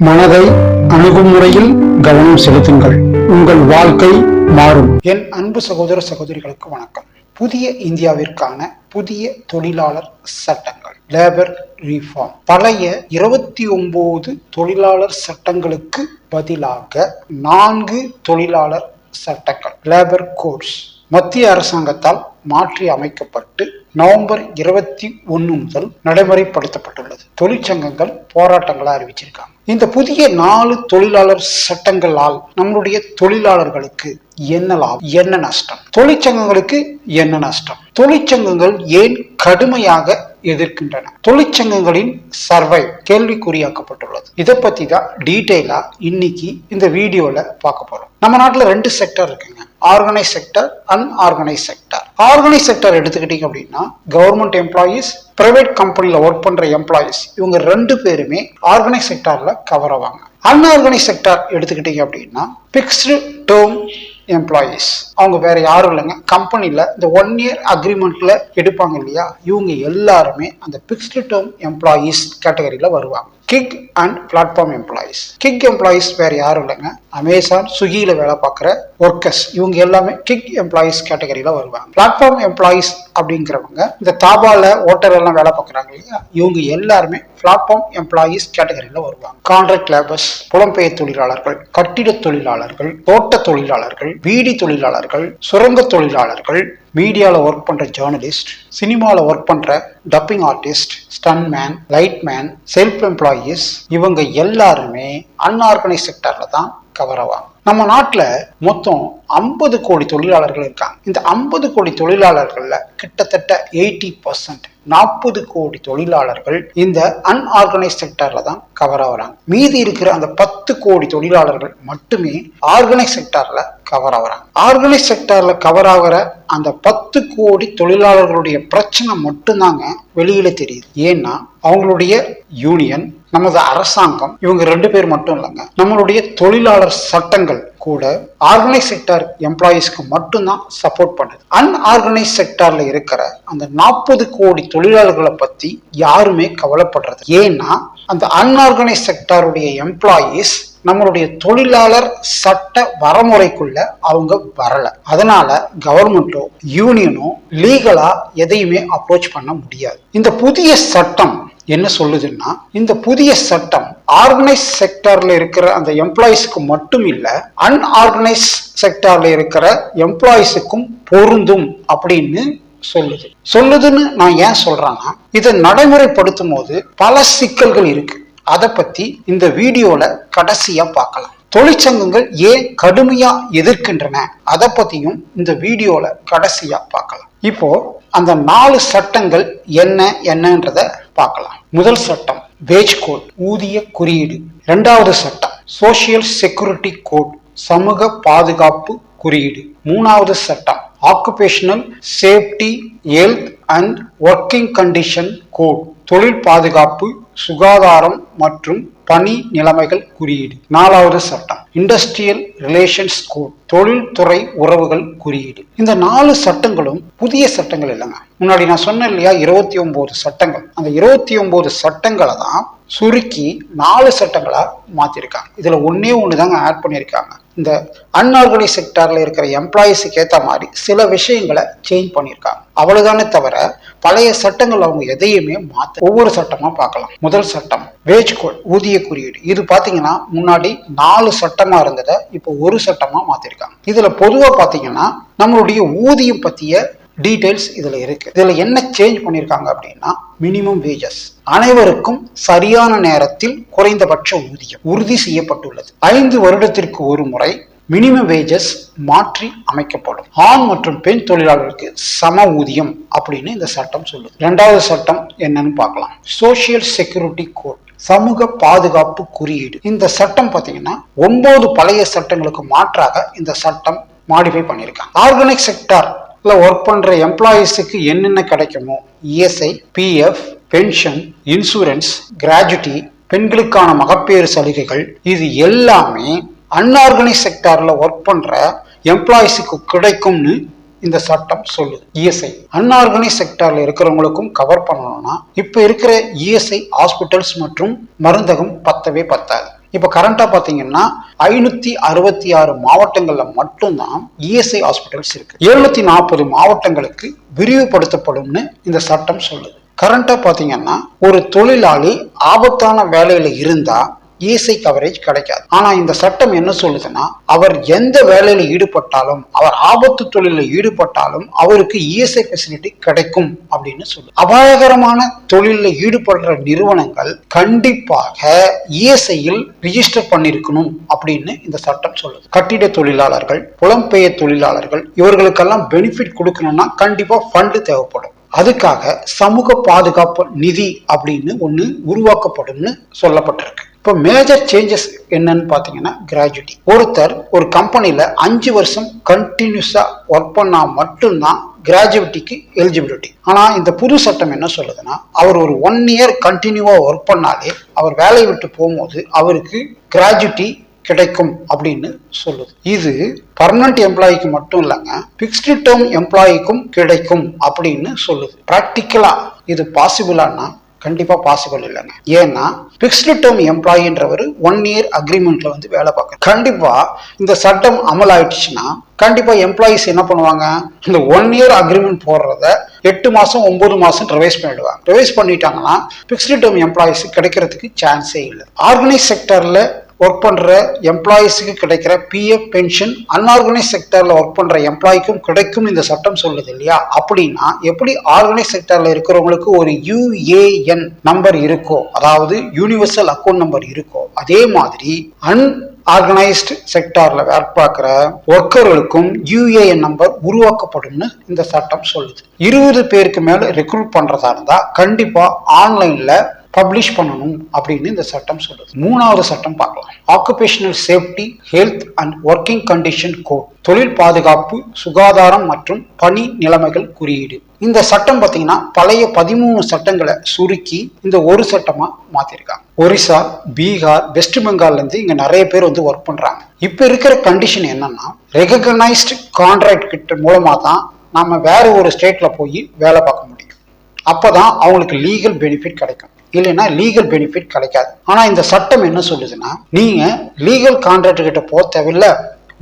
மனதை அணுகும் முறையில் கவனம் செலுத்துங்கள். உங்கள் வாழ்க்கை மாறும். என் அன்பு சகோதர சகோதரிகளுக்கு வணக்கம். புதிய இந்தியாவிற்கான புதிய தொழிலாளர் சட்டங்கள் லேபர் ரீஃபார்ம் பழைய இருபத்தி ஒன்பது தொழிலாளர் சட்டங்களுக்கு பதிலாக நான்கு தொழிலாளர் சட்டங்கள் லேபர் கோட்ஸ் மத்திய அரசாங்கத்தால் மாற்றி அமைக்கப்பட்டு நவம்பர் இருபத்தி ஒன்று முதல் நடைமுறைப்படுத்தப்பட்டுள்ளது. தொழிற்சங்கங்கள் போராட்டங்களை அறிவிச்சிருக்காங்க. இந்த புதிய நாலு தொழிலாளர் சட்டங்களால் நம்மளுடைய தொழிலாளர்களுக்கு என்ன லாபம்? என்ன நஷ்டம்? தொழிற்சங்கங்களுக்கு என்ன நஷ்டம்? தொழிற்சங்கங்கள் ஏன் கடுமையாக எதிர்க்கின்றன? தொழிற்சங்கங்களின் சர்வை கேள்விக்குறியாக்கப்பட்டுள்ளது. இதை பத்தி தான் டீட்டெயிலா இன்னைக்கு இந்த வீடியோல பார்க்க போறோம். நம்ம நாட்டுல ரெண்டு செக்டர் இருக்குங்க. Organise sector unorganise sector organise sector எடுத்துக்கிட்டீங்க அப்படின்னா கவர்மெண்ட் எம்ப்ளாயீஸ் பிரைவேட் கம்பெனியில் ஒர்க் பண்ணுற எம்ப்ளாயீஸ் இவங்க ரெண்டு பேருமே ஆர்கனைஸ் செக்டாரில் கவர் ஆவாங்க. அன்ஆர்கனைஸ் செக்டார் எடுத்துக்கிட்டீங்க அப்படின்னா பிக்ஸ்டு டேர்ம் எம்ப்ளாயீஸ் அவங்க வேற யாரும் இல்லைங்க. கம்பெனியில் இந்த ஒன் இயர் அக்ரிமெண்ட்டில் எடுப்பாங்க இல்லையா? இவங்க எல்லாருமே அந்த பிக்ஸ்டு டேர்ம் எம்ப்ளாயீஸ் கேட்டகரியில் வருவாங்க. Gig and platform employees gig employees வேற யாரும் இல்லைங்க. அமேசான் ஸ்விக்கியில் வேலை பார்க்குற ஒர்க்கர்ஸ் இவங்க எல்லாமே கிக் எம்ப்ளாயிஸ் கேட்டகரியில் வருவாங்க. பிளாட்ஃபார்ம் எம்ப்ளாயீஸ் அப்படிங்கிறவங்க இந்த தாபால ஓட்டர் எல்லாம் வேலை பார்க்குறாங்க இல்லையா? இவங்க எல்லாருமே பிளாட்ஃபார்ம் எம்ப்ளாயீஸ் கேட்டகரியில் வருவாங்க. கான்ட்ராக்ட் லேபர்ஸ் புலம்பெயர் தொழிலாளர்கள் கட்டிட தொழிலாளர்கள் தோட்ட தொழிலாளர்கள் வீடி தொழிலாளர்கள் சுரங்க தொழிலாளர்கள் மீடியாவில் ஒர்க் பண்ணுற ஜேர்னலிஸ்ட் சினிமாவில் ஒர்க் பண்ணுற dubbing artist stuntman light man self employees இவங்க எல்லாருமே அன்ஆர்கனைஸ் செக்டரில் தான் கவர் ஆவாங்க. நம்ம நாட்டில் மொத்தம் ஐம்பது கோடி தொழிலாளர்கள் இருக்காங்க. இந்த ஐம்பது கோடி தொழிலாளர்களில் கிட்டத்தட்ட எயிட்டி பர்சன்ட் நாற்பது கோடி தொழிலாளர்கள் இந்த அன்ஆர்கனைஸ் செக்டர்ல தான் கவர் ஆகுறாங்க. மீதி இருக்கிற அந்த பத்து கோடி தொழிலாளர்கள் மட்டுமே ஆர்கனைஸ் செக்டர்ல கவர் ஆகுறாங்க. ஆர்கனைஸ் செக்டர்ல கவர் ஆகிற அந்த பத்து கோடி தொழிலாளர்களுடைய பிரச்சனை மட்டும்தாங்க வெளியில தெரியுது. ஏன்னா அவங்களுடைய யூனியன் நமது அரசாங்கம் இவங்க ரெண்டு பேர் மட்டும் இல்லைங்க. நம்மளுடைய தொழிலாளர் சட்டங்கள் கூட ஆர்கனைஸ் செக்டார் எம்ப்ளாயீஸ்க்கு மட்டும்தான் சப்போர்ட் பண்ணுது. அன்ஆர்கனைஸ் செக்டார்ல இருக்கிற அந்த நாற்பது கோடி தொழிலாளர்களை பத்தி யாருமே கவலைப்படுறது ஏன்னா அந்த அன்ஆர்கனைஸ் செக்டாருடைய எம்ப்ளாயீஸ் நம்மளுடைய தொழிலாளர் சட்ட வரமுறைக்குள்ள அவங்க வரல. அதனால கவர்மெண்ட்டோ யூனியனோ லீகலா எதையுமே அப்ரோச் பண்ண முடியாது. இந்த புதிய சட்டம் என்ன சொல்லுதுன்னா இந்த புதிய சட்டம் ஆர்கனைஸ் செக்டார்ல இருக்கிற அந்த எம்ப்ளாயிஸ்க்கு மட்டும் இல்ல அன்ஆர்கனைஸ் செக்டார்ல இருக்கிற எம்ப்ளாயிஸுக்கும் பொருந்தும் அப்படின்னு சொல்லுது. சொல்லுதுன்னு நான் ஏன் சொல்றேன்னா இதை நடைமுறைப்படுத்தும் போது பல சிக்கல்கள் இருக்கு. அதை பத்தி இந்த வீடியோல கடைசியா பார்க்கலாம். தொழிற்சங்கங்கள் ஏன் கடுமையா எதிர்க்கின்றன? அதை பத்தியும் இந்த வீடியோல கடைசியா பார்க்கலாம். இப்போ அந்த நாலு சட்டங்கள் என்ன என்னன்றத பார்க்கலாம். முதல் சட்டம் வேஜ் கோட் ஊதிய குறியீடு. இரண்டாவது சட்டம் சோசியல் செக்யூரிட்டி கோட் சமூக பாதுகாப்பு குறியீடு. மூணாவது சட்டம் occupational safety health and working condition code தொழில் பாதுகாப்பு சுகாதாரம் மற்றும் பணி நிலைமைகள் குறியீடு. நாலாவது சட்டம் இண்டஸ்ட்ரியல் ரிலேஷன்ஸ் கோட் தொழில்துறை உறவுகள் குறியீடு. இந்த நாலு சட்டங்களும் புதிய சட்டங்கள் இல்லைங்க. முன்னாடி நான் சொன்னேன் இல்லையா இருபத்தி ஒன்பது சட்டங்கள். அந்த இருபத்தி ஒன்பது சட்டங்களை தான் சுருக்கி நாலு சட்டங்களா மாத்திருக்காங்க. இதுல ஒன்னே ஒன்று தாங்க ஆட் பண்ணியிருக்காங்க. இந்த அன்ஆர்கனைஸ் செக்டாரில் இருக்கிற எம்ப்ளாயீஸுக்கு ஏற்ற மாதிரி சில விஷயங்களை சேஞ்ச் பண்ணியிருக்காங்க. அவ்வளவுதானே தவிர பழைய சட்டங்கள் அவங்க எதையுமே மாத்த ஒவ்வொரு சட்டமா பார்க்கலாம். முதல் சட்டம் வேஜ் கோட் ஊதிய குறியீடு. இது பாத்தீங்கன்னா முன்னாடி நாலு சட்டமா இருந்ததை இப்போ ஒரு சட்டமா மாத்திருக்காங்க. இதுல பொதுவா பாத்தீங்கன்னா நம்மளுடைய ஊதியம் பத்திய டீட்டெயில்ஸ் இதில் இருக்கு. இதில் என்ன சேஞ்ச் பண்ணியிருக்காங்க அப்படின்னா மினிமம் வேஜஸ் அனைவருக்கும் சரியான நேரத்தில் குறைந்தபட்ச ஊதியம் உறுதி செய்யப்பட்டுள்ளது. ஐந்து வருடத்திற்கு ஒரு முறை மினிமம் வேஜஸ் மாற்றி அமைக்கப்படும். ஆண் மற்றும் பெண் தொழிலாளர்களுக்கு சம ஊதியம் அப்படின்னு இந்த சட்டம் சொல்லுது. இரண்டாவது சட்டம் என்னன்னு பார்க்கலாம். சோசியல் செக்யூரிட்டி கோட் சமூக பாதுகாப்பு குறியீடு. இந்த சட்டம் பார்த்தீங்கன்னா ஒன்பது பழைய சட்டங்களுக்கு மாற்றாக இந்த சட்டம் மாடிஃபை பண்ணியிருக்காங்க. ஆர்கானிக் செக்டார் இல்லை ஒர்க் பண்ணுற எம்ப்ளாயீஸுக்கு என்னென்ன கிடைக்குமோ ESI PF pension insurance gratuity பெண்களுக்கான மகப்பேறு சலுகைகள் இது எல்லாமே அன்ஆர்கனைஸ் செக்டாரில் ஒர்க் பண்ணுற எம்ப்ளாயீஸுக்கு கிடைக்கும்னு இந்த சட்டம் சொல்லுது. இஎஸ்ஐ அன்ஆர்கனைஸ் செக்டார்ல இருக்கிறவங்களுக்கும் கவர் பண்ணணும்னா இப்ப இருக்கிற இஎஸ்ஐ ஹாஸ்பிட்டல்ஸ் மற்றும் மருந்தகம் பத்தவே பத்தாது. இப்போ கரண்டாக பார்த்தீங்கன்னா ஐநூத்தி அறுபத்தி ஆறு மாவட்டங்களில் மட்டும்தான் இஎஸ்ஐ ஹாஸ்பிட்டல்ஸ் இருக்கு. எழுநூத்தி நாற்பது மாவட்டங்களுக்கு விரிவுபடுத்தப்படும்னு இந்த சட்டம் சொல்லுது. கரண்டாக பார்த்தீங்கன்னா ஒரு தொழிலாளி ஆபத்தான வேலையில் இருந்தால் இசை கவரேஜ் கிடைக்காது. ஆனா இந்த சட்டம் என்ன சொல்லுதுன்னா அவர் எந்த வேலையில ஈடுபட்டாலும் அவர் ஆபத்து தொழிலில் ஈடுபட்டாலும் அவருக்கு இஎஸ்ஐ ஃபெசிலிட்டி கிடைக்கும் அப்படின்னு சொல்லுது அபாயகரமான தொழிலில் ஈடுபடுற நிறுவனங்கள் கண்டிப்பாக இஎஸ்ஐயில் ரிஜிஸ்டர் பண்ணிருக்கணும் அப்படின்னு இந்த சட்டம் சொல்லுது. கட்டிட தொழிலாளர்கள் புலம்பெயர் தொழிலாளர்கள் இவர்களுக்கெல்லாம் பெனிஃபிட் கொடுக்கணும்னா கண்டிப்பா ஃபண்டு தேவைப்படும். அதுக்காக சமூக பாதுகாப்பு நிதி அப்படின்னு ஒன்று உருவாக்கப்படும்னு சொல்லப்பட்டிருக்கு. இப்போ மேஜர் சேஞ்சஸ் என்னன்னு பார்த்தீங்கன்னா கிராஜுவிட்டி ஒருத்தர் ஒரு கம்பெனியில் அஞ்சு வருஷம் கண்டினியூஸாக ஒர்க் பண்ணால் மட்டும்தான் கிராஜுவிட்டிக்கு எலிஜிபிலிட்டி ஆனால் இந்த புது சட்டம் என்ன சொல்லுதுன்னா அவர் ஒரு ஒன் இயர் கண்டினியூவாக ஒர்க் பண்ணாலே அவர் வேலையை விட்டு போகும்போது அவருக்கு கிராஜுவிட்டி கிடைக்கும் அப்படின்னு சொல்லுது. இது பர்மனன்ட் எம்ப்ளாயிக்கு மட்டும் இல்லைங்க பிக்ஸ்டு டேர்ம் எம்ப்ளாயிக்கும் கிடைக்கும் அப்படின்னு சொல்லுது. ப்ராக்டிக்கலாக இது பாசிபிளானா கண்டிப்பா பாசிபிள் இல்லைங்க ஏன்னா பிக்ஸ்டு டேர்ம் எம்ப்ளாயின்றவர் ஒன் இயர் அக்ரிமெண்ட்ல வந்து வேலை பார்க்க கண்டிப்பா இந்த சட்டம் அமல் ஆயிடுச்சுன்னா கண்டிப்பா எம்ப்ளாயிஸ் என்ன பண்ணுவாங்க? இந்த ஒன் இயர் அக்ரிமெண்ட் போடுறத எட்டு மாசம் ஒன்பது மாசம் ரிவைஸ் பண்ணிடுவாங்க. ரிவைஸ் பண்ணிட்டாங்கன்னா பிக்ஸ்டு டேர்ம் எம்ப்ளாயிஸ் கிடைக்கிறதுக்கு சான்ஸே இல்லை. ஆர்கனைஸ் செக்டர்ல ஒர்க் பண்ணுற எம்ப்ளாயீஸுக்கு கிடைக்கிற பிஎஃப் பென்ஷன் அன்ஆர்கனைஸ் செக்டரில் ஒர்க் பண்ணுற எம்ப்ளாய்க்கும் கிடைக்கும் இந்த சட்டம் சொல்லுது இல்லையா? அப்படின்னா எப்படி ஆர்கனைஸ் செக்டரில் இருக்கிறவங்களுக்கு ஒரு யுஏஎன் நம்பர் இருக்கோ அதாவது யூனிவர்சல் அக்கௌண்ட் நம்பர் இருக்கோ அதே மாதிரி அன் ஆர்கனைஸ்டு செக்டாரில் வேலை பார்க்குற ஒர்க்கர்களுக்கும் யூஏஎன் நம்பர் உருவாக்கப்படும்னு இந்த சட்டம் சொல்லுது. இருபது பேருக்கு மேலே ரெக்ரூட் பண்ணுறதா இருந்தால் கண்டிப்பாக ஆன்லைனில் பப்ளிஷ் பண்ணணும் அப்படின்னு இந்த சட்டம் சொல்லுது. மூணாவது சட்டம் பார்க்கலாம். Occupational safety health and working condition code தொழில் பாதுகாப்பு சுகாதாரம் மற்றும் பணி நிலைமைகள் குறியீடு. இந்த சட்டம் பார்த்தீங்கன்னா பழைய பதிமூணு சட்டங்களை சுருக்கி இந்த ஒரு சட்டமா மாத்திருக்காங்க. ஒரிசா பீகார் வெஸ்ட் பெங்கால்ல இருந்து இங்க நிறைய பேர் வந்து ஒர்க் பண்றாங்க. இப்ப இருக்கிற கண்டிஷன் என்னன்னா ரெகக்னைஸ்டு கான்ட்ராக்ட் கிட்ட மூலமா தான் நம்ம வேற ஒரு ஸ்டேட்ல போய் வேலை பார்க்க முடியும். அப்பதான் அவங்களுக்கு லீகல் பெனிஃபிட் கிடைக்கும். இல்லைன்னா லீகல் பெனிஃபிட் கிடைக்காது. ஆனால் இந்த சட்டம் என்ன சொல்லுதுன்னா நீங்கள் லீகல் கான்ட்ராக்டர் கிட்ட போக தேவையில்ல.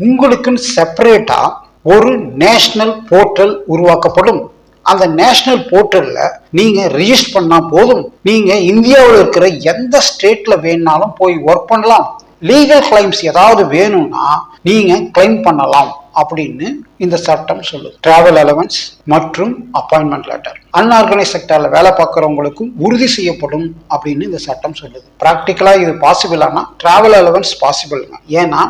உங்களுக்குன்னு செப்பரேட்டாக ஒரு நேஷனல் போர்ட்டல் உருவாக்கப்படும். அந்த நேஷனல் போர்ட்டலில் நீங்கள் ரிஜிஸ்டர் பண்ணால் போதும். நீங்கள் இந்தியாவில் இருக்கிற எந்த ஸ்டேட்டில் வேணாலும் போய் ஒர்க் பண்ணலாம். லீகல் கிளைம்ஸ் ஏதாவது வேணும்னா நீங்கள் கிளைம் பண்ணலாம். அப்படின்னு இந்த சட்டம் சொல்லுது. டிராவல் அலவன்ஸ் மற்றும் அப்பாயின்மெண்ட் லெட்டர் அன்ஆர்கனைஸ் செக்டர்ல வேலை பார்க்குறவங்களுக்கும் உறுதி செய்யப்படும் அப்படின்னு இந்த சட்டம் சொல்லுது. ப்ராக்டிக்கலா இது பாசிபிளானா டிராவல் அலவன்ஸ் பாசிபிள்ங்க ஏன்னா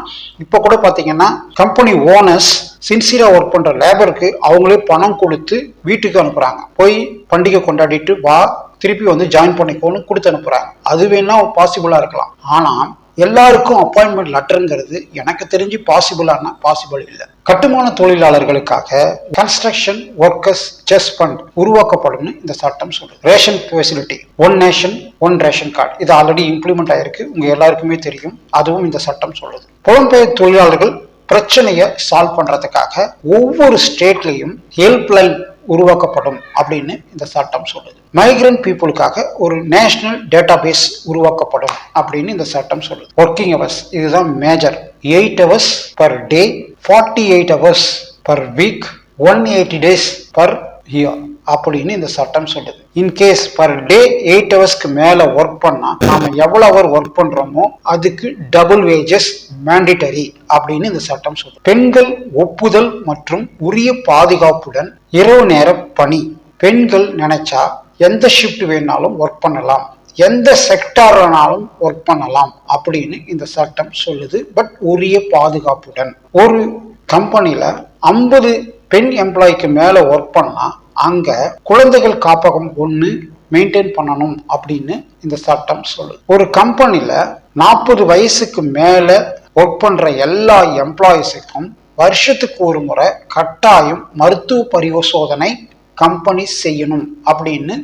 இப்போ கூட பார்த்தீங்கன்னா கம்பெனி ஓனர்ஸ் சின்சியரா ஒர்க் பண்ற லேபருக்கு அவங்களே பணம் கொடுத்து வீட்டுக்கு அனுப்புறாங்க. போய் பண்டிகை கொண்டாடிட்டு வா திருப்பி வந்து ஜாயின் பண்ணிக்கோன்னு கொடுத்து அனுப்புறாங்க. அது வேணா பாசிபிளா இருக்கலாம். ஆனா எல்லாருக்கும் அப்பாயின்மெண்ட் லெட்டருங்கிறது எனக்கு தெரிஞ்சு பாசிபிளான பாசிபிள் இல்லை. கட்டுமான தொழிலாளர்களுக்காக கன்ஸ்ட்ரக்ஷன் ஒர்க்கர்ஸ் செஸ் ஃபண்ட் உருவாக்கப்படும் இந்த சட்டம் சொல்லுது. Ration facility one nation one ration card இது ஆல்ரெடி இம்ப்ளிமெண்ட் ஆயிருக்கு. உங்க எல்லாருக்குமே தெரியும். அதுவும் இந்த சட்டம் சொல்லுது. புலம்பெயர் தொழிலாளர்கள் பிரச்சனையை சால்வ் பண்றதுக்காக ஒவ்வொரு ஸ்டேட்லையும் ஹெல்ப்லைன் உருவாக்கப்படும் அப்படின்னு இந்த சட்டம் சொல்லுது. மைக்ரண்ட் பீப்புளுக்காக ஒரு நேஷனல் டேட்டா பேஸ் உருவாக்கப்படும் அப்படின்னு இந்த சட்டம் சொல்லுது. ஒர்க்கிங் ஹவர்ஸ் இதுதான் major eight hours per day forty eight hours per week one eighty days per year அப்படின்னு இந்த சட்டம் சொல்லுது. இன்கேஸ் பர் டே எயிட் ஹவர்ஸ்க்கு மேல ஒர்க் பண்ணா நாம எவ்வளவு ஹவர் ஒர்க் பண்றோமோ அதுக்கு டபுள் வேஜஸ் மேண்டிட்டரி அப்படின்னு இந்த சட்டம் சொல்லுது. பெண்கள் ஒப்புதல் மற்றும் உரிய பாதுகாப்புடன் இரவு நேர பணி. பெண்கள் நினைச்சா எந்த ஷிஃப்ட் வேணாலும் ஒர்க் பண்ணலாம். எந்த செக்டார்னாலும் ஒர்க் பண்ணலாம் அப்படின்னு இந்த சட்டம் சொல்லுது. பட் உரிய பாதுகாப்புடன் ஒரு கம்பெனியில் ஐம்பது பெண் எம்ப்ளாய்க்கு மேல ஒர்க் பண்ணா அங்க குழந்தைகள் காப்பகம் ஒன்று மெயின்டைன் பண்ணணும் அப்படின்னு இந்த சட்டம் சொல்லுது. ஒரு கம்பெனில நாற்பது வயசுக்கு மேல ஒர்க் பண்ற எல்லா எம்ப்ளாயிஸுக்கும் வருஷத்துக்கு ஒரு முறை கட்டாயம் மருத்துவ பரிசோதனை கம்பெனி செய்யணும் அப்படின்னு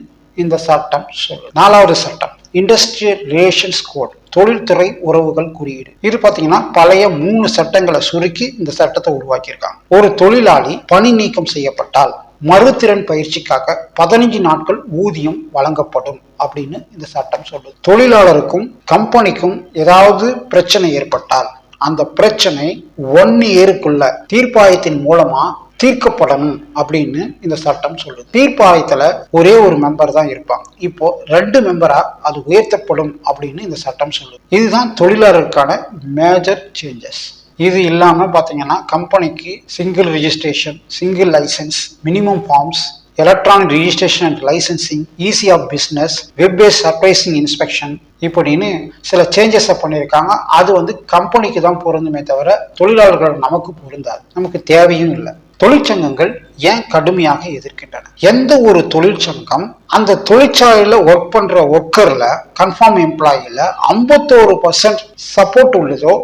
இந்த சட்டம் சொல்லு நாலாவது சட்டம் இண்டஸ்ட்ரியல் ரிலேஷன்ஸ் கோட் தொழில்துறை உறவுகள் குறியீடு. இது பாத்தீங்கன்னா பழைய மூணு சட்டங்களை சுருக்கி இந்த சட்டத்தை உருவாக்கியிருக்காங்க. ஒரு தொழிலாளி பணி நீக்கம் செய்யப்பட்டால் மறுதிறன் பயிற்சிக்காக பதினஞ்சு நாட்கள் ஊதியம் வழங்கப்படும் அப்படின்னு இந்த சட்டம் சொல்லுது. தொழிலாளருக்கும் கம்பெனிக்கும் ஏதாவது பிரச்சனை ஏற்பட்டால் அந்த பிரச்சனை ஒன் இயருக்குள்ள தீர்ப்பாயத்தின் மூலமா தீர்க்கப்படணும் அப்படின்னு இந்த சட்டம் சொல்லுது. தீர்ப்பாயத்துல ஒரே ஒரு மெம்பர் தான் இருப்பாங்க. இப்போ ரெண்டு மெம்பரா அது உயர்த்தப்படும் அப்படின்னு இந்த சட்டம் சொல்லுது. இதுதான் தொழிலாளருக்கான மேஜர் சேஞ்சஸ் இது இல்லாமல் பார்த்தீங்கன்னா கம்பெனிக்கு single registration single licence minimum forms electronic registration and licensing easy of business web base surprising inspection இப்படின்னு சில சேஞ்சஸை பண்ணியிருக்காங்க. அது வந்து கம்பெனிக்கு தான் பொருந்துமே தவிர தொழிலாளர்கள் நமக்கு பொருந்தாது. நமக்கு தேவையும் இல்லை. தொழிற்சங்கங்கள் ஏன் கடுமையாக எதிர்க்கின்றன? எந்த ஒரு தொழிற்சங்கம் அந்த தொழிற்சாலையில் ஒர்க் பண்ற ஒர்க்கர்ல கன்ஃபார்ம் எம்ப்ளாயில ஐம்பத்தோரு பர்சன்ட் சப்போர்ட் உள்ளதோ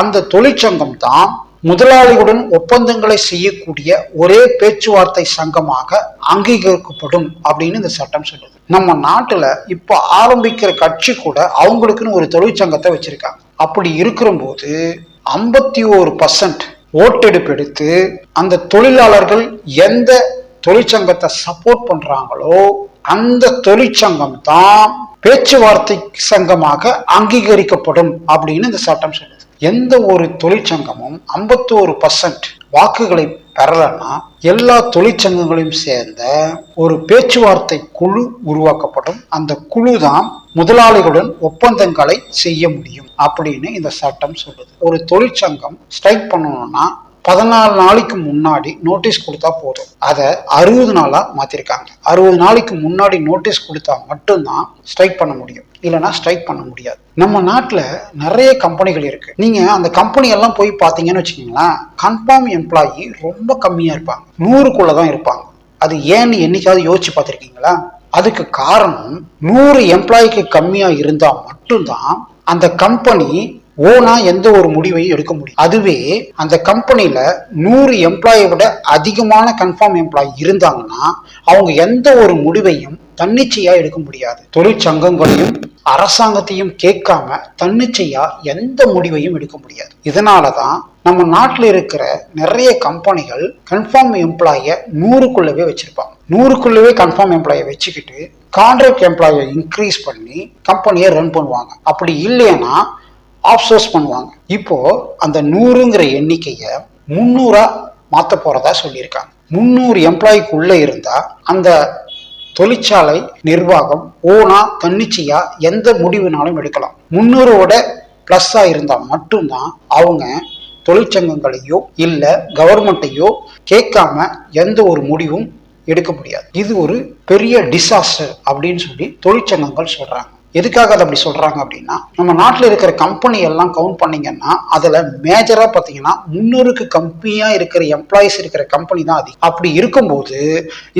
அந்த தொழிற்சங்கம் தான் முதலாளிகளுடன் ஒப்பந்தங்களை செய்யக்கூடிய ஒரே பேச்சுவார்த்தை சங்கமாக அங்கீகரிக்கப்படும் அப்படின்னு இந்த சட்டம் சொல்லுது. நம்ம நாட்டுல இப்ப ஆரம்பிக்கிற கட்சி கூட அவங்களுக்குன்னு ஒரு தொழிற்சங்கத்தை வச்சிருக்காங்க. அப்படி இருக்கிற போது ஐம்பத்தி ஒரு பர்சன்ட் ஓட்டெடுப்பு எடுத்து அந்த தொழிலாளர்கள் எந்த தொழிற்சங்கத்தை சப்போர்ட் பண்றாங்களோ அந்த தொழிற்சங்கம் தான் பேச்சுவார்த்தை சங்கமாக அங்கீகரிக்கப்படும் அப்படின்னு இந்த சட்டம் சொல்லுது. எந்த ஒரு தொழிற்சங்கமும் ஐம்பத்தோரு பர்சன்ட் வாக்குகளை பெறலன்னா எல்லா தொழிற்சங்கங்களையும் சேர்ந்த ஒரு பேச்சுவார்த்தை குழு உருவாக்கப்படும். அந்த குழு தான் முதலாளிகளுடன் ஒப்பந்தங்களை செய்ய முடியும் அப்படின்னு இந்த சட்டம் சொல்லுது. ஒரு தொழிற்சங்கம் ஸ்ட்ரைக் பண்ணணும்னா பதினாலு நாளைக்கு முன்னாடி நோட்டீஸ் கொடுத்தா போதும். அதை அறுபது நாளா மாத்திருக்காங்க. அறுபது நாளைக்கு முன்னாடி நோட்டீஸ் கொடுத்தா மட்டும்தான் ஸ்ட்ரைக் பண்ண முடியும். இல்லைன்னா ஸ்ட்ரைக் பண்ண முடியாது. நம்ம நாட்டில் நிறைய கம்பெனிகள் இருக்கு. நீங்க அந்த கம்பெனி எல்லாம் போய் பார்த்தீங்கன்னு வச்சுக்கீங்களேன் கன்ஃபார்ம் எம்ப்ளாயி ரொம்ப கம்மியா இருப்பாங்க. நூறுக்குள்ள தான் இருப்பாங்க. அது ஏன்னு என்னைக்காவது யோசிச்சு பார்த்துருக்கீங்களா? அதுக்கு காரணம் நூறு எம்ப்ளாய்க்கு கம்மியா இருந்தா மட்டும்தான் அந்த கம்பெனி ஓனா எந்த ஒரு முடிவையும் எடுக்க முடியும் அதுவே அந்த கம்பெனியில நூறு எம்ப்ளாயை விட அதிகமான கன்ஃபார்ம் எம்ப்ளாயி இருந்தாங்கன்னா அவங்க எந்த ஒரு முடிவையும் தன்னிச்சையா எடுக்க முடியாது. தொழிற்சங்கங்களையும் அரசாங்கத்தையும் கேட்காம தன்னிச்சையா எந்த முடிவையும் எடுக்க முடியாது. இதனாலதான் நம்ம நாட்டில் இருக்கிற நிறைய கம்பெனிகள் கன்ஃபார்ம் எம்ப்ளாய நூறுக்குள்ளவே வச்சிருப்பாங்க. நூறுக்குள்ளவே கன்ஃபார்ம் எம்ப்ளாயை வச்சுக்கிட்டு கான்ட்ராக்ட் எம்ப்ளாயை இன்க்ரீஸ் பண்ணி கம்பெனியை ரன் பண்ணுவாங்க. அப்படி இல்லைன்னா ஆப்சோர்ஸ் பண்ணுவாங்க. இப்போ அந்த நூறுங்கிற எண்ணிக்கையை முந்நூறா மாற்ற போறதா சொல்லியிருக்காங்க. முந்நூறு எம்ப்ளாய்க்குள்ள இருந்தா அந்த தொழிற்சாலை நிர்வாகம் ஓனா தன்னிச்சையா எந்த முடிவுனாலும் எடுக்கலாம். முந்நூறோட பிளஸ்ஸா இருந்தா மட்டும்தான் அவங்க தொழிற்சங்கங்களையோ இல்ல கவர்மெண்ட்டையோ கேட்காம எந்த ஒரு முடிவும் எடுக்க முடியாது. இது ஒரு பெரிய டிசாஸ்டர் அப்படின்னு சொல்லி தொழிற்சங்கங்கள் சொல்றாங்க. எதுக்காக அதை அப்படி சொல்றாங்க அப்படின்னா நம்ம நாட்டில் இருக்கிற கம்பெனி எல்லாம் கவுண்ட் பண்ணீங்கன்னா அதுல மேஜரா பாத்தீங்கன்னா முன்னூறுக்கு கம்மியா இருக்கிற எம்ப்ளாயிஸ் இருக்கிற கம்பெனி தான் அதிகம் அப்படி இருக்கும்போது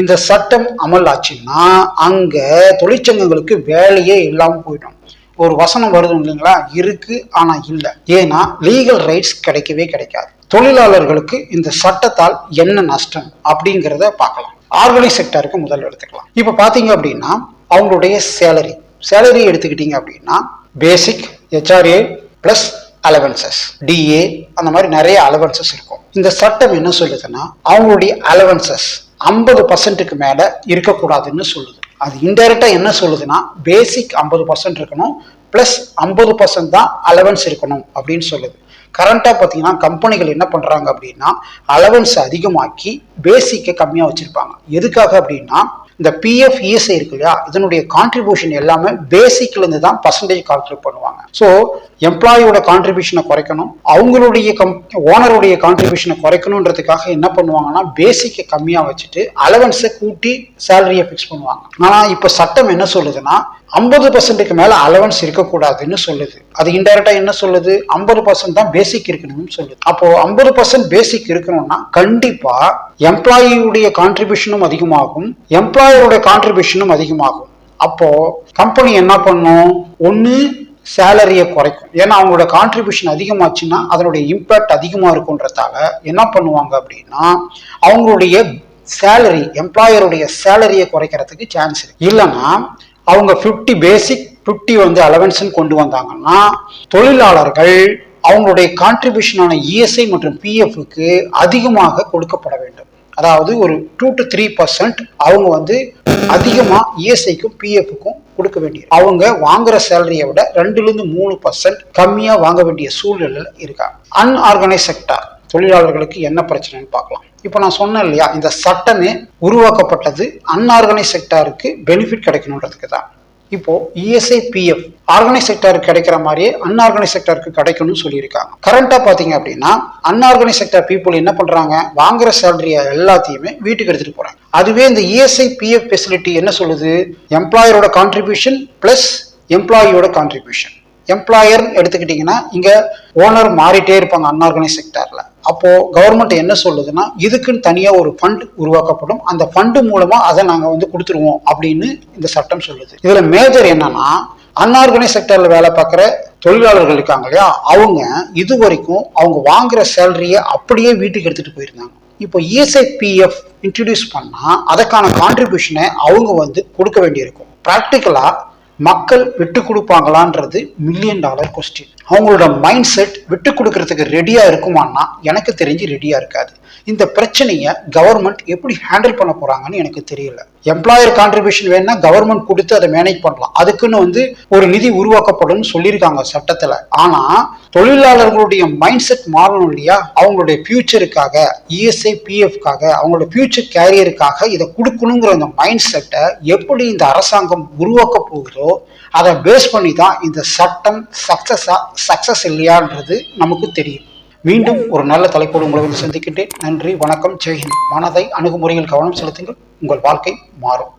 இந்த சட்டம் அமல் ஆச்சுன்னா அங்க தொழிற்சங்கங்களுக்கு வேலையே இல்லாம போயிடும். ஒரு வசனம் வருது இல்லைங்களா? இருக்கு ஆனா இல்லை. ஏன்னா லீகல் ரைட்ஸ் கிடைக்கவே கிடைக்காது. தொழிலாளர்களுக்கு இந்த சட்டத்தால் என்ன நஷ்டம் அப்படிங்கிறத பார்க்கலாம். ஆர்கனைஸ் செக்டருக்கு முதல்ல எடுத்துக்கலாம். இப்போ பார்த்தீங்க அப்படின்னா அவங்களுடைய சேலரி சேலரி எடுத்துக்கிட்டீங்க அப்படின்னா basic HRA plus allowances DA அந்த மாதிரி நிறைய அலவன்சஸ் இருக்கும். இந்த சட்டம் என்ன சொல்லுதுன்னா அவங்களுடைய அலவன்சஸ் ஐம்பது பர்சன்ட்டுக்கு மேலே இருக்கக்கூடாதுன்னு சொல்லுது. அது இன்டெரக்டாக என்ன சொல்லுதுன்னா பேசிக் ஐம்பது பர்சன்ட் இருக்கணும் ப்ளஸ் ஐம்பது பர்சன்ட் தான் அலவன்ஸ் இருக்கணும் அப்படின்னு சொல்லுது. கரண்ட்டாக பார்த்தீங்கன்னா கம்பெனிகள் என்ன பண்ணுறாங்க அப்படின்னா அலவன்ஸ் அதிகமாக்கி பேசிக்கை கம்மியாக வச்சுருப்பாங்க. எதுக்காக அப்படின்னா இந்த பிஎஃப் இஎஸ்ஐ இருக்கு இல்லையா இதனுடைய கான்ட்ரிபியூஷன் எல்லாமே பேசிக்லேருந்து தான் பர்சன்டேஜ் கால்குலேட் பண்ணுவாங்க. ஸோ எம்ப்ளாயோட கான்ட்ரிபியூஷனை குறைக்கணும் அவங்களுடைய கம் ஓனருடைய கான்ட்ரிபியூஷனை குறைக்கணுன்றதுக்காக என்ன பண்ணுவாங்கன்னா பேசிக்கை கம்மியாக வச்சுட்டு அலவன்ஸை கூட்டி சேலரியை ஃபிக்ஸ் பண்ணுவாங்க. ஆனால் இப்போ சட்டம் என்ன சொல்லுதுன்னா ஐம்பது பர்சன்ட்டுக்கு மேலே அலவன்ஸ் இருக்கக்கூடாதுன்னு சொல்லுது. அது இன்டெரக்டாக என்ன சொல்லுது? ஐம்பது பர்சன்ட் தான் பேசிக் இருக்கணும்னு சொல்லுது. அப்போ ஐம்பது பர்சன்ட் பேசிக் இருக்கணும்னா கண்டிப்பாக எம்ப்ளாயியுடைய கான்ட்ரிபியூஷனும் அதிகமாகும். எம்ப்ளாயருடைய கான்ட்ரிபியூஷனும் அதிகமாகும். அப்போ கம்பெனி என்ன பண்ணும்? ஒன்று சேலரியை குறைக்கும். ஏன்னா அவங்களோட கான்ட்ரிபியூஷன் அதிகமாச்சுன்னா அதனுடைய இம்பேக்ட் அதிகமாக இருக்குன்றதால என்ன பண்ணுவாங்க அப்படின்னா அவங்களுடைய சேலரி எம்ப்ளாயருடைய சேலரியை குறைக்கிறதுக்கு சான்ஸ் இருக்கு. இல்லைன்னா அவங்க ஃபிஃப்டி பேசிக் ஃபிஃப்டி வந்து அலவன்ஸ்ன்னு கொண்டு வந்தாங்கன்னா தொழிலாளர்கள் அவங்களுடைய கான்ட்ரிபியூஷனான இஎஸ்ஐ மற்றும் பிஎஃப்க்கு அதிகமாக கொடுக்கப்பட வேண்டும். அதாவது ஒரு டூ டு த்ரீ பர்சன்ட் அவங்க வந்து அதிகமாக இஎஸ்ஐக்கும் பிஎஃப்க்கும் கொடுக்க வேண்டியது. அவங்க வாங்குற சேலரியை விட ரெண்டுலேருந்து மூணு பர்சன்ட் கம்மியாக வாங்க வேண்டிய சூழ்நிலையில் இருக்காங்க. அன்ஆர்கனைஸ் செக்டார் தொழிலாளர்களுக்கு என்ன பிரச்சனைன்னு பார்க்கலாம். இப்போ நான் சொன்னேன் இல்லையா இந்த சட்டமே உருவாக்கப்பட்டது அன்ஆர்கனைஸ் செக்டாருக்கு பெனிஃபிட் கிடைக்கணுன்றதுக்கு தான். இப்போ இஎஸ்ஐ பிஎஃப் ஆர்கனைஸ் செக்டாருக்கு கிடைக்கிற மாதிரியே அன்ஆர்கனைஸ் செக்டருக்கு கிடைக்கணும்னு சொல்லியிருக்காங்க. கரண்டா பாத்தீங்க அப்படின்னா அன்ஆர்கனைஸ் செக்டார் பீப்புள் என்ன பண்றாங்க வாங்குற சேலரிய எல்லாத்தையுமே வீட்டுக்கு எடுத்துட்டு போறாங்க. அதுவே இந்த இஎஸ்ஐ பிஎஃப் ஃபெசிலிட்டி என்ன சொல்லுது? எம்ப்ளாயரோட கான்ட்ரிபியூஷன் பிளஸ் எம்ப்ளாயியோட கான்ட்ரிபியூஷன் எம்ப்ளாயர் எடுத்துக்கிட்டிங்கன்னா இங்கே ஓனர் மாறிட்டே இருப்பாங்க அன்ஆர்கனைஸ் செக்டாரில் அப்போ கவர்மெண்ட் என்ன சொல்லுதுன்னா இதுக்குன்னு தனியா ஒரு ஃபண்ட் உருவாக்கப்படும். அந்த ஃபண்டு மூலமா அதை நாங்க வந்து கொடுத்துருவோம் அப்படின்னு இந்த சட்டம் சொல்லுது. இதுல மேஜர் என்னன்னா அன்ஆர்கனைஸ் செக்டர்ல வேலை பார்க்குற தொழிலாளர்கள் இருக்காங்க இல்லையா? அவங்க இது வரைக்கும் அவங்க வாங்குற சேலரியை அப்படியே வீட்டுக்கு எடுத்துட்டு போயிருந்தாங்க. இப்போ இஎஸ்ஐபிஎஃப் பிஎஃப் இன்ட்ரடியூஸ் பண்ணா அதற்கான கான்ட்ரிபியூஷனை அவங்க வந்து கொடுக்க வேண்டியிருக்கும். ப்ராக்டிக்கலா மக்கள் விட்டு கொடுப்பாங்களான்றது மில்லியன் டாலர் கொஸ்டின் அவங்களோட மைண்ட் செட் விட்டு கொடுக்கறதுக்கு ரெடியா இருக்குமான்னா எனக்கு தெரிஞ்சு ரெடியா இருக்காது. இந்த பிரச்சனையை கவர்மெண்ட் எப்படி ஹேண்டில் பண்ண போறாங்கன்னு எனக்கு தெரியல. எம்ப்ளாயர் கான்ட்ரிபியூஷன் வேணும்னா கவர்மெண்ட் கொடுத்து அதை மேனேஜ் பண்ணலாம். அதுக்குன்னு வந்து ஒரு நிதி உருவாக்கப்படும் சொல்லியிருக்காங்க சட்டத்துல. ஆனா தொழிலாளர்களுடைய மைண்ட் செட் மாறணும் இல்லையா? அவங்களுடைய ஃபியூச்சருக்காக இஎஸ்ஐ பிஎஃப்காக அவங்களோட ஃபியூச்சர் கேரியருக்காக இதை கொடுக்கணுங்கிற அந்த மைண்ட் செட்டை எப்படி இந்த அரசாங்கம் உருவாக்க போகுதோ அதை பேஸ் பண்ணி தான் இந்த சட்டம் சக்சஸா சக்சஸ் இல்லையான்றது நமக்கு தெரியும். மீண்டும் ஒரு நல்ல தலைப்போடு உங்களை சந்திக்கின்றேன். நன்றி வணக்கம் ஜெய்ஹிந்த் மனதை அணுகுமுறையில் கவனம் செலுத்துங்கள். உங்கள் வாழ்க்கை மாறும்.